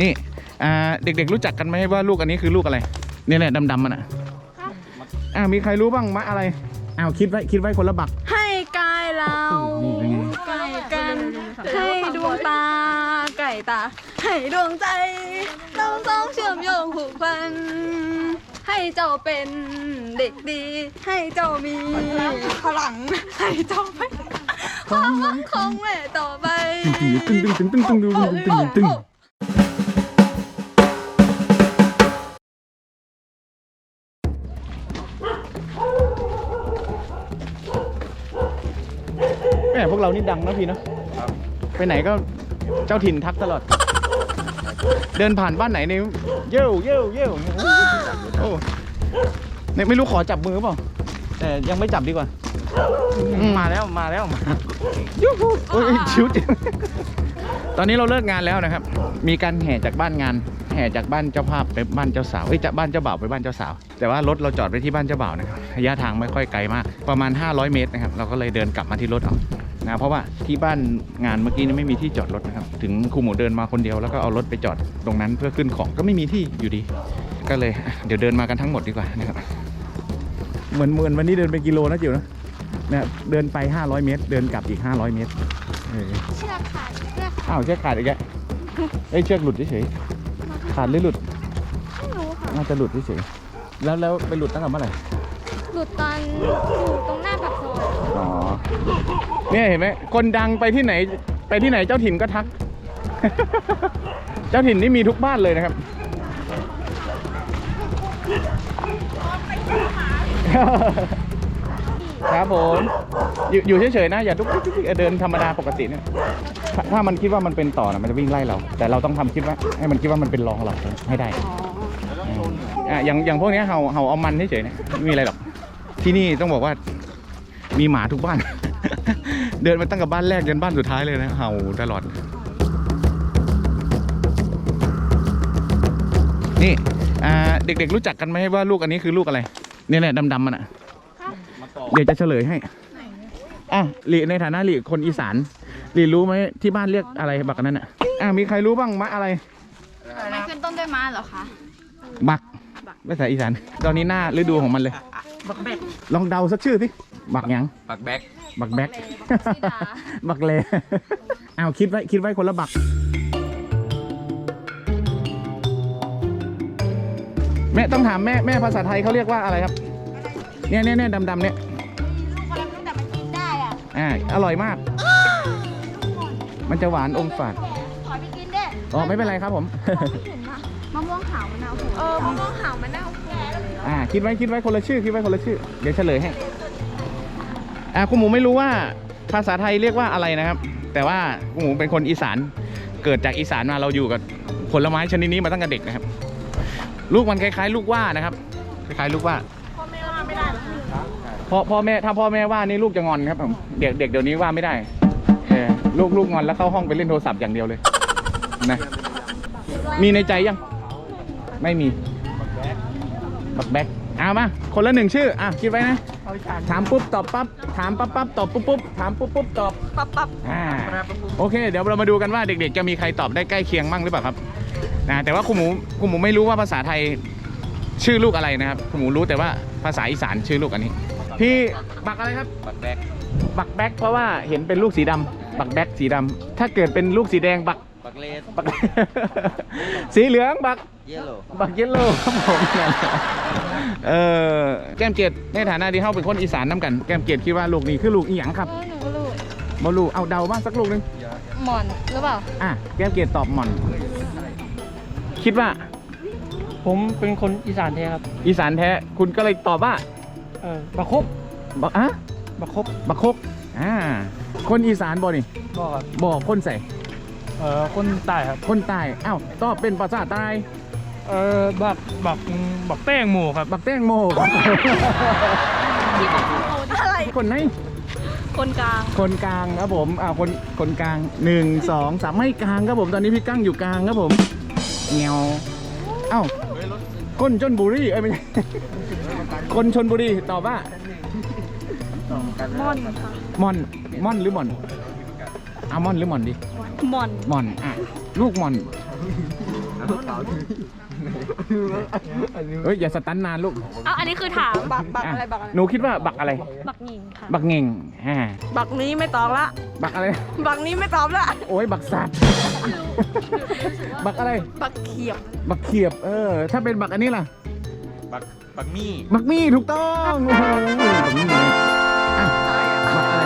นี่อ่าเด็กๆรู้จักกันไหมว่าลูกอันนี้คือลูกอะไรเนี่ยแหละดำๆมันอะอ่ามีใครรู้บ้างมะอะไรอ้าวคิดไว้คิดไว้คนละบัก ให้กายเรานี่เป็นไง ไก่กัน ให้ดวงตา ไก่ตา ให้ดวงใจ เราสองเชื่อมโยงผูกพัน ให้เจ้าเป็นเด็กดี ให้เจ้ามีพลัง ให้เจ้าเป็นความหวังของแม่ต่อไป ตึงตึงตึงตึงตึงตึงตึงตึงตึง เรานี่ดังนะพี่เนาะไปไหนก็เจ้าถิ่นทักตลอด เดินผ่านบ้านไหนเนี่ยเย้วเย้วเย้วโอ้เนี่ยไม่รู้ขอจับมือเปล่าแต่ยังไม่จับดีกว่า มาแล้วมาแล้วมายูฮูโอ้ยชิวจริงตอนนี้เราเลิกงานแล้วนะครับ มีการแห่จากบ้านงาน แห่จากบ้านเจ้าภาพไปบ้านเจ้าสาวเอ้ยจากบ้านเจ้าบ่าวไปบ้านเจ้าสาว แต่ว่ารถเราจอดไว้ที่บ้านเจ้าบ่าวนะครับ ระยะทางไม่ค่อยไกลมาก ประมาณ 500 เมตรนะครับ เราก็เลยเดินกลับมาที่รถเอา นะเพราะว่าที่บ้านงานเมื่อกี้นี่ไม่มีที่จอดรถนะครับ ถึงครูหมูเดินมาคนเดียวแล้วก็เอารถไปจอดตรงนั้นเพื่อขึ้นของก็ไม่มีที่อยู่ดี ก็เลยอะเดี๋ยวเดินมากันทั้งหมดดีกว่านะครับเหมือนเหมือนวันนี้เดินไปกิโลนะจิ๋วนะนะครับเดินไป 500 เมตร เดินกลับอีก 500 เมตรเออเชือกขาดเชือกอ้าวเชือกขาดอีกแล้วเอ้ยเชือกหลุดเฉยๆขาดหรือหลุดไม่รู้ค่ะน่าจะหลุดเฉยๆแล้วแล้วไปหลุดตั้งแต่เมื่อไหร่หลุดตอนอยู่ตรงหน้าปากซ อ๋อเนี่ยเห็นไหมคนดังไปที่ไหน ไปที่ไหนเจ้าถิ่นก็ทัก เจ้าถิ่นนี่มีทุกบ้านเลยนะครับครับผมอยู่อยู่เฉยๆนะอย่าทุกทุกเดินธรรมดาปกติเนี่ยถ้าถ้ามันคิดว่ามันเป็นต่อนะมันจะวิ่งไล่เรา แต่เราต้องทำคิดว่าให้มันคิดว่ามันเป็นรองเราให้ได้อะอย่างอย่างพวกเนี้ยเห่าเห่าเอามันเฉยๆนี่ยไม่มีอะไรหรอกที่นี่ต้องบอกว่า มีหมาทุกบ้าน เดินมาตั้งแต่บ้านแรกจนบ้านสุดท้ายเลยนะเห่าตลอด นี่อ่าเด็กๆรู้จักกันไหมว่าลูกอันนี้คือลูกอะไรเนี่ยแหละดำๆมันอะเดี๋ยวจะเฉลยให้อะหลีในฐานะหลีคนอีสานหลีรู้ไหมที่บ้านเรียกอะไรบักอันนั้นอะอะมีใครรู้บ้างมะอะไรไม่ขึ้นต้นด้วยม้าเหรอคะบัก ภาษาอีสาน ตอนนี้หน้าฤดูของมันเลยลองเดาสักชื่อสิบักหยังปักแบ็กบักแบกธิดาบักเลอ้าวคิดไว้คิดไว้คนละบัก แม่ต้องถามแม่แม่ภาษาไทยเขาเรียกว่าอะไรครับ เนี่ยเนี่ยเนี่ยดำๆเนี่ยแต่มันกินได้อะอ่าอร่อยมาก มันจะหวานอมฝาดขอไปกินได้อ๋อไม่เป็นไรครับผม มะม่วงขาวมะนาวเออมะม่วงขาวมะนาวอ่าคิดไว้คิดไว้คนละชื่อคิดไว้คนละชื่อ เดี๋ยวเฉลยให้อ่าคุณหมูไม่รู้ว่าภาษาไทยเรียกว่าอะไรนะครับ แต่ว่าคุณหมูเป็นคนอีสานเกิดจากอีสานมาเราอยู่กับผลไม้ชนิดนี้มาตั้งแต่เด็กนะครับ ลูกมันคล้ายๆ ลูกว่านะครับ คล้ายๆ ลูกว่า พ่อแม่ว่าไม่ได้หรอพ่อพ่อแม่ถ้าพ่อแม่ว่านี่ลูกจะงอนครับผมเด็กเด็กเดี๋ยวนี้ว่าไม่ได้เออลูกลูกงอนแล้วเข้าห้องไปเล่นโทรศัพท์อย่างเดียวเลยนะมีในใจยัง ไม่มีบักแบ็กเอามา คนละหนึ่งชื่อ อะ คิดไว้นะ ถามปุ๊บตอบปั๊บ ถามปั๊บปั๊บตอบปุ๊บปุ๊บ ถามปุ๊บปุ๊บตอบปั๊บปั๊บอ่า โอเค เดี๋ยวเรามาดูกันว่าเด็กๆ จะมีใครตอบได้ใกล้เคียงบ้างหรือเปล่าครับ นะ แต่ว่าคุณหมูคุณหมูไม่รู้ว่าภาษาไทยชื่อลูกอะไรนะครับคุณหมูรู้แต่ว่าภาษาอีสานชื่อลูกอันนี้ พี่บักอะไรครับปักแบ็กบักแบ็กเพราะว่าเห็นเป็นลูกสีดำบักแบ็กสีดำถ้าเกิดเป็นลูกสีแดงบัก ปักเลสบัก สีเหลืองบัก เยลโล่บักเยลโล่ครับผมนั่นแหละเออแก้มเกียรติในฐานะที่เขาเป็นคนอีสานน้ำกัน แก้มเกียรติคิดว่าลูกนี้คือลูกอีหยังครับเออหนูก็รู้บอลูเอาเดาบ้างสักลูกหนึง หมอนหรือเปล่าอะ แก้มเกียรติตอบหม่อน คิดว่าผมเป็นคนอีสานแท้ครับ อีสานแท้ คุณก็เลยตอบว่าเออบักคบบักอะบักคบบักคกอ่า คนอีสานบอนี่ ก็ครับบอกคนใส่ เออคนใต้ครับ คนใต้อ้าวตอบเป็นภาษาใต้เออบักบักบักแป้งหมูครับบักแตงโมครับอะไร คนไหนคนกลาง คนกลางครับผมอ่าคนคนกลางหนึ่งสองสามไม่กลางครับผมตอนนี้พี่กั้งอยู่กลางครับผมเงียวเอ้าคนชนบุรีเอ้ยไม่ใช่คนชนบุรีตอบว่าม่อนค่ะมอนมอนหรือมอนอามอนหรือมอนดิ ม่อนมอนอะลูกมอนเฮ้ยอย่าสตันนานลูกเอาอันนี้คือถามบักบักอะไรบักอะไรหนูคิดว่าบักอะไร บักหญิงค่ะบักเง่งอ่าบักนี้ไม่ตอบละ บักอะไร บักนี้ไม่ตอบละ โอ้ยบักสัตว์บักอะไร บักเขียบ บักเขียบเออ ถ้าเป็นบักอันนี้ล่ะ บักบักมี่ บักมี่ถูกต้องโอ้โหบักมี่อะบักอะไร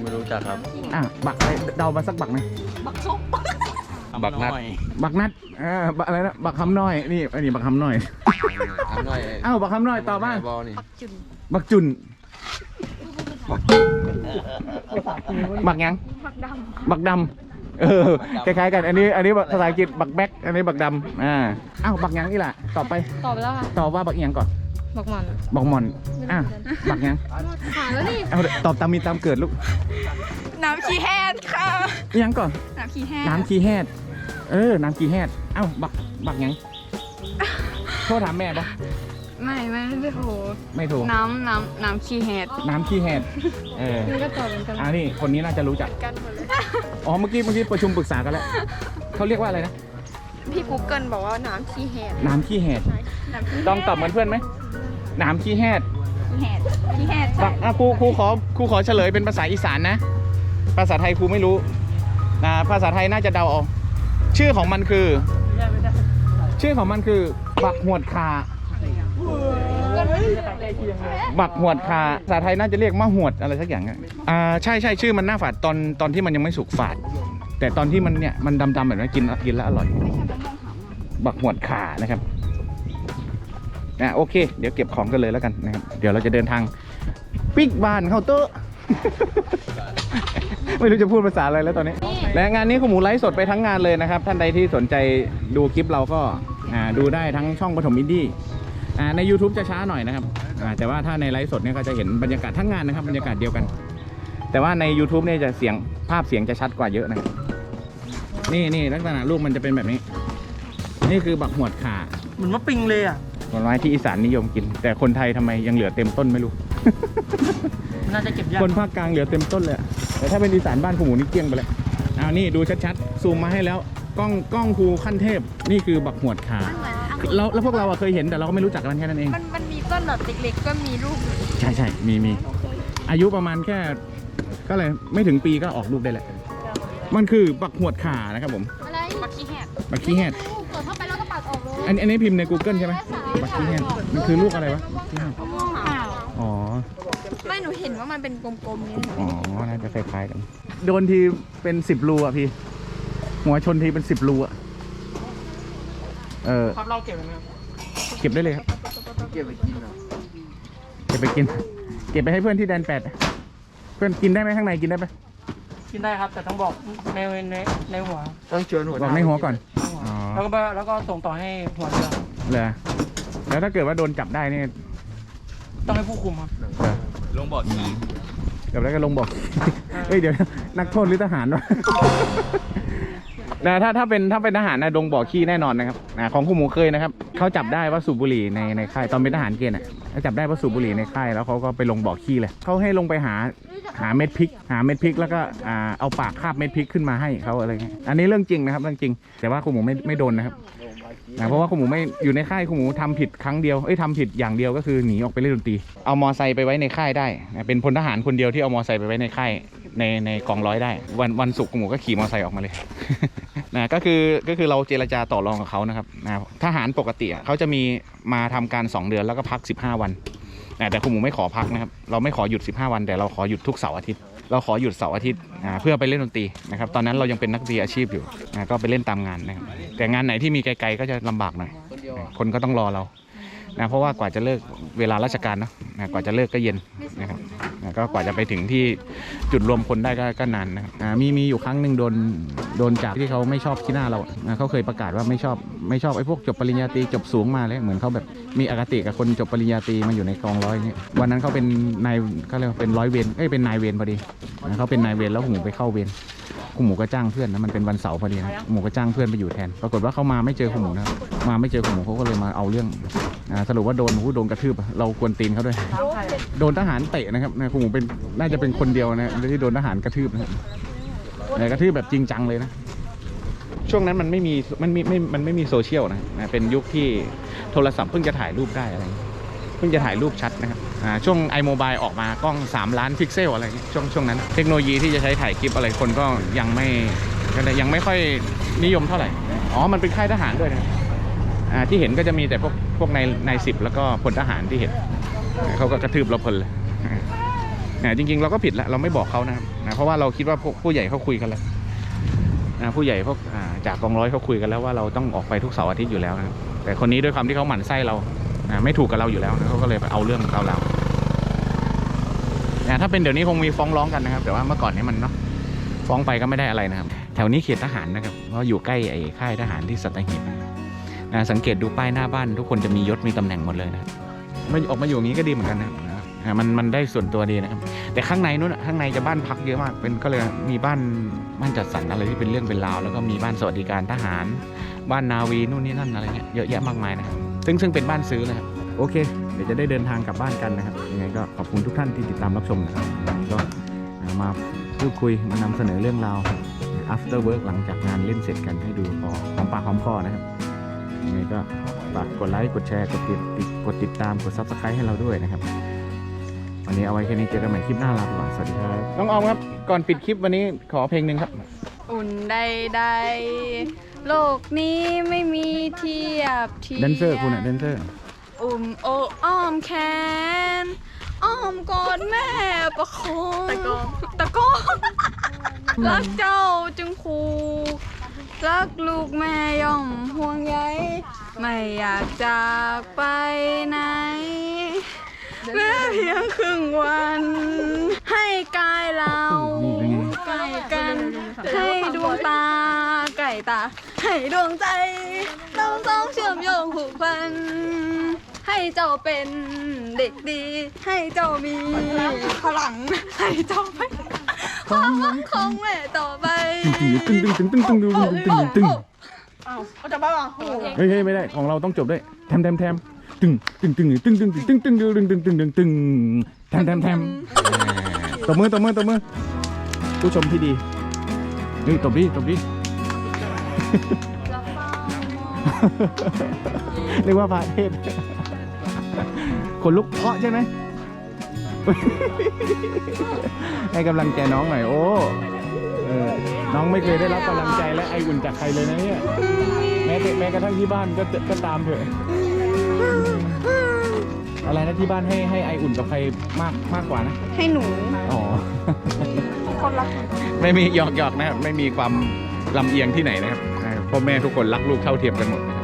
ไม่รู้จักครับอะบักอะไรเดามาสักบักหนะ บักซุปบักนัดบักนัดเออบักอะไรนะบักคำน้อยนี่อันนี้บักคำน้อยทำหน่อยอ้าวบักคำน้อยตอบว่าบอลนี่บักจุนบักจุนบักหยังบักดบักดำเออคล้ายๆกันอันนี้อันนี้ภาษาอังกฤษบักแบ็คอันนี้บักดำอ่าอ้าวบักหยังนี่แหละตอบไปำตอบไปแล้วค่ะตอบว่าบักเอียงก่อน บักมันบักหมอนอะบักหยังถามแล้วนี่เอาตอบตามมีตามเกิดลูก น้ำขี้แห้งค่ะเอียงก่อน น้ำขี้แห้งน้ำขี้แหดเออ น้ำขี้แหดเอ้า บัก บักหยังโทษถามแม่ปะไม่ไม่ไม่โหไม่ถูก น้ำน้ำน้ำขี้แห้งน้ำขี้แหดเออ นี่ก็ตอบเหมือนกันอ่านี่ คนนี้น่าจะรู้จัก กันหมดเลยอ๋อ เมื่อกี้ เมื่อกี้ประชุมปรึกษากันแล้ว เขาเรียกว่าอะไรนะ พี่กูเกิลบอกว่าน้ำขี้แห้งน้ำขี้แหดน้ำขี้ต้องตอบเหมือนเพื่อนไหม น้ำขี้แหดขี้แห้งขี้แห้งบักอะครูครูขอครูขอเฉลยเป็นภาษาอีสานนะ ภาษาไทยครูไม่รู้นะภาษาไทยน่าจะเดาเอาชื่อของมันคือ ชื่อของมันคือ บักหวดคาบักหวดคาภาษาไทยน่าจะเรียกมะหวดอะไรสักอย่างอะอ่าใช่ใช่ชื่อมันน่าฝาดตอนตอนที่มันยังไม่สุกฝาด แต่ตอนที่มันเนี่ยมันดำๆแบบนี้กินกินแล้วอร่อย บักหวดขานะครับ นะโอเค เดี๋ยวเก็บของกันเลยแล้วกันนะครับเดี๋ยวเราจะเดินทางปิกบานเข้าเตอร์ ไม่รู้จะพูดภาษาอะไรแล้วตอนนี้ และงานนี้คุณหมูไลฟ์สดไปทั้งงานเลยนะครับ ท่านใดที่สนใจดูคลิปเราก็อ่าดูได้ทั้งช่องปฐมอินดี้อ่าใน YouTube จะช้าหน่อยนะครับอ่าแต่ว่าถ้าในไลฟ์สดเนี่ยก็จะเห็นบรรยากาศทั้งงานนะครับบรรยากาศเดียวกัน แต่ว่าใน YouTube เนี่ยจะเสียงภาพเสียงจะชัดกว่าเยอะนะครับนี่นี่ลักษณะลูกมันจะเป็นแบบนี้ นี่คือบักหวดขา เหมือนมะปิงเลยอะ ผลไม้ที่อีสานนิยมกิน แต่คนไทยทำไมยังเหลือเต็มต้นไม่รู้ น่าจะเก็บยากคนภาคกลางเหลือเต็มต้นเลยอะแต่ถ้าเป็นอีสานบ้านคุณหมูนี่เกลี้ยงไปเลยเอานี่ดูชัดๆซูมมาให้แล้วกล้องกล้องคูขั้นเทพนี่คือบักหวดขาแล้วแล้วพวกเราอะเคยเห็นแต่เราก็ไม่รู้จักกันแค่นั้นเอง มันมันมีต้นแบบเล็กๆก็มีลูก ใช่ใช่มีมีอายุประมาณแค่ ก็เลยไม่ถึงปีก็ออกลูกได้แหละ มันคือบักหวดขานะครับผม อะไร บักขี้แห้งบักขี้แหดเปิดเข้าไปแล้วก็ปัดออกเลยอันอันนี้พิมพ์ใน Google ใช่ไหม บักขี้แหดมันคือลูกอะไรวะบักขี้แหดม่วงขาวอ๋อ ไม่หนูเห็นว่ามันเป็นกลมๆนี่อ๋อ น่าจะคล้ายๆกัน โดนทีเป็นสิบรูอะพี่ หัวชนทีเป็นสิบรูอะ เออครับเราเก็บไว้ไหมครับเก็บได้เลยครับ เก็บไปกินเก็บไปกิน เก็บไปให้เพื่อนที่แดนแปด เพื่อนกินได้ไหมข้างในกินได้ไหมกินได้ครับ แต่ต้องบอกในในในหัว ต้องชวนหัวบอกในหัวก่อนอ๋อแล้วก็แล้วก็ส่งต่อให้หัวเรือเหรอ แล้วถ้าเกิดว่าโดนจับได้นี่ต้องให้ผู้คุมครับเหรอลงบอกอีจับได้ก็ลงบอก เอ้ยเดี๋ยว นักโทษหรือทหารวะ นะถ้าถ้าเป็นถ้าเป็นทหารนะดงบ่อขี้แน่นอนนะครับนะของคุณหมูเคยนะครับเขาจับได้ว่าสูบบุหรี่ในในค่ายตอนเป็นทหารเกณฑ์อะเขาจับได้ว่าสูบบุหรี่ในค่ายแล้วเขาก็ไปลงบ่อขี้เลยเขาให้ลงไปหาหาเม็ดพริก หาเม็ดพริกแล้วก็อ่าเอาปากคาบเม็ดพริกขึ้นมาให้เขาอะไรเงี้ยอันนี้เรื่องจริงนะครับเรื่องจริง แต่ว่าคุณหมูไม่ไม่โดนนะครับ นะเพราะว่าคุณหมูไม่อยู่ในค่ายคุณหมูทำผิดครั้งเดียวเอ้ยทำผิดอย่างเดียวก็คือหนีออกไปเล่นดนตรีเอามอไซค์ไปไว้ในค่ายได้นะเป็นพลทหารคนเดียวที่เอามอไซค์ไปไว้ในค่ายในในกองร้อยได้ วันวันศุกร์คุณหมูก็ขี่มอไซค์ออกมาเลย นะก็คือก็คือเราเจรจาต่อรองกับเขานะครับนะทหารปกติอะเขาจะมีมาทำการ 2 เดือนแล้วก็พัก 15 วันนะแต่คุณหมูไม่ขอพักนะครับเราไม่ขอหยุด 15 วัน แต่เราขอหยุดทุกเสาร์อาทิตย์ เราขอหยุดเสาร์อาทิตย์เพื่อไปเล่นดนตรีนะครับตอนนั้นเรายังเป็นนักดนตรีอาชีพอยู่ก็ไปเล่นตามงานนะครับแต่งานไหนที่มีไกลๆก็จะลำบากหน่อยคนก็ต้องรอเรานะเพราะว่ากว่าจะเลิกเวลาราชการเนาะกว่าจะเลิกก็เย็นนะครับ ก็กว่าจะไปถึงที่จุดรวมคนได้ก็ก็นานนะครับมีมีอยู่ครั้งหนึ่งโดนโดนจับที่เขาไม่ชอบที่หน้าเราเขาเคยประกาศว่าไม่ชอบไม่ชอบไอ้พวกจบปริญญาตรีจบสูงมาเลยเหมือนเขาแบบมีอคติกับคนจบปริญญาตรีมาอยู่ในกองร้อยอย่างเงี้ยวันนั้นเขาเป็นนายเขาเรียกว่าเป็นร้อยเวรเอ้ยเป็นนายเวรพอดีเขาเป็นนายเวรแล้วหมูไปเข้าเวรคุณหมูก็จ้างเพื่อนนะมันเป็นวันเสาร์พอดีนะหมูก็จ้างเพื่อนไปอยู่แทน ปรากฏว่าเขามาไม่เจอคุณหมูนะมาไม่เจอคุณหมูเขาก็เลยมาเอาเรื่องสรุปว่าโดนหูโดนกระทืบเรากวนตีนเขาด้วย โดนทหารเตะนะครับนะคุณหมูเป็นน่าจะเป็นคนเดียวนะที่โดนทหารกระทืบนะครับแต่กระทืบแบบจริงจังเลยนะ ช่วงนั้นมันไม่มีมันไมีไม่มันไม่มีโซเชียลนะนะเป็นยุคที่โทรศัพท์เพิ่งจะถ่ายรูปได้อะไรเพิ่งจะถ่ายรูปชัดนะครับอ่าช่วง iMobile ออกมากล้อง 3 ล้านพิกเซลอะไรช่วงช่วงนั้น เทคโนโลยีที่จะใช้ถ่ายคลิปอะไรคนก็ยังไม่ก็ยังไม่ค่อยนิยมเท่าไหร่อ๋อมันเป็นค่ายทหารด้วยนะอ่าที่เห็นก็จะมีแต่พวกพวกในในสิบแล้วก็พลทหารที่เห็น เขาก็กระทืบเราเพลินเลยจริงๆ เราก็ผิดแล้วเราไม่บอกเขานะครับนะเพราะว่าเราคิดว่าผู้ใหญ่เขาคุยกันแล้วนะผู้ใหญ่พวกจากกองร้อยเขาคุยกันแล้วว่าเราต้องออกไปทุกเสาร์อาทิตย์อยู่แล้วนะครับแต่คนนี้ด้วยความที่เขาหมั่นไส้เราไม่ถูกกับเราอยู่แล้วนะเขาก็เลยไปเอาเรื่องเราเรานะถ้าเป็นเดี๋ยวนี้คงมีฟ้องร้องกันนะครับ แต่ว่าเมื่อก่อนนี้มันเนาะฟ้องไปก็ไม่ได้อะไรนะครับ แถวนี้เขตทหารนะครับเพราะอยู่ใกล้ไอ้ค่ายทหารที่สัตหีบนะสังเกตดูป้ายหน้าบ้าน ทุกคนจะมียศมีตำแหน่งหมดเลยนะ ครับมาออกมาอยู่อย่างนี้ก็ดีเหมือนกันนะครับอ่ามันมันได้ส่วนตัวดีนะครับ แต่ข้างในนู้นข้างในจะบ้านพักเยอะมากเป็นก็เลยมีบ้านบ้านจัดสรรอะไรที่เป็นเรื่องเป็นราวแล้วก็มีบ้านสวัสดิการทหาร บ้านนาวีนู่นนี่นั่นอะไรเงี้ยเยอะแยะมากมายนะครับซึ่งซึ่งเป็นบ้านซื้อนะครับโอเค เดี๋ยวจะได้เดินทางกลับบ้านกันนะครับยังไงก็ขอบคุณทุกท่านที่ติดตามรับชมนะครับวันนี้ก็มาพูดคุยมานำเสนอเรื่องราว after work หลังจากงานเล่นเสร็จกันให้ดูพอหอมปากหอมคอนะครับ ยังไงก็ฝากกดไลค์ กดแชร์ กดติดติดกดติดตาม กด subscribe ให้เราด้วยนะครับ วันนี้เอาไว้แค่นี้เจอกันใหม่คลิปหน้าลาไปก่อน สวัสดีครับ น้องออมครับ ก่อนปิดคลิปวันนี้ขอเพลงหนึ่งครับ อุ่นใดๆโลกนี้ไม่มีเทียบเทียบ แดนเซอร์คุณอะแดนเซอร์ อุ่มโออ้อมแขน อ้อมกอดแม่ประคองตะกองตะกองรักเจ้าจึงผูก รักลูกแม่ย่อมห่วงใยไม่อยากจากไปไหนแม้เพียงครึ่งวัน ให้กายเราไงใกล้กัน ให้ดวงตาไก่ตา ให้ดวงใจเราสองเชื่อมโยงผูกพัน ให้เจ้าเป็นเด็กดี ให้เจ้ามีพลังให้เจ้าเป็น ความหวังของแม่ต่อไปตึงตึงตึงตึงตึงตึงตึงตึงตึงอ้าวเขาจะบ้าเหรอเฮ้ยเฮ้ยไม่ได้ของเราต้องจบด้วยแทมแทมแทมตึงตึงตึงตึงตึงตึงตึงตึงตึงตึงตึงตึงตึงแทมแทมแทมตบมือตบมือตบมือผู้ชมที่ดีนี่ตบดิตบดิเรียกว่าพระเทศคนลุกเพาะใช่ไหม ให้กำลังใจน้องหน่อยโอ้เออน้องไม่เคยได้รับกำลังใจและไออุ่นจากใครเลยนะเนี่ยแม้แต่แม้กระทั่งที่บ้านก็ก็ตามเถอะ อะไรนะที่บ้านให้ให้ไออุ่นกับใครมากมากกว่านะ ให้หนู อ๋อ คนรักไม่มีหยอกหยอกนะครับไม่มีความลำเอียงที่ไหนนะครับอ่าพ่อแม่ทุกคนรักลูกเท่าเทียมกันหมดนะครับ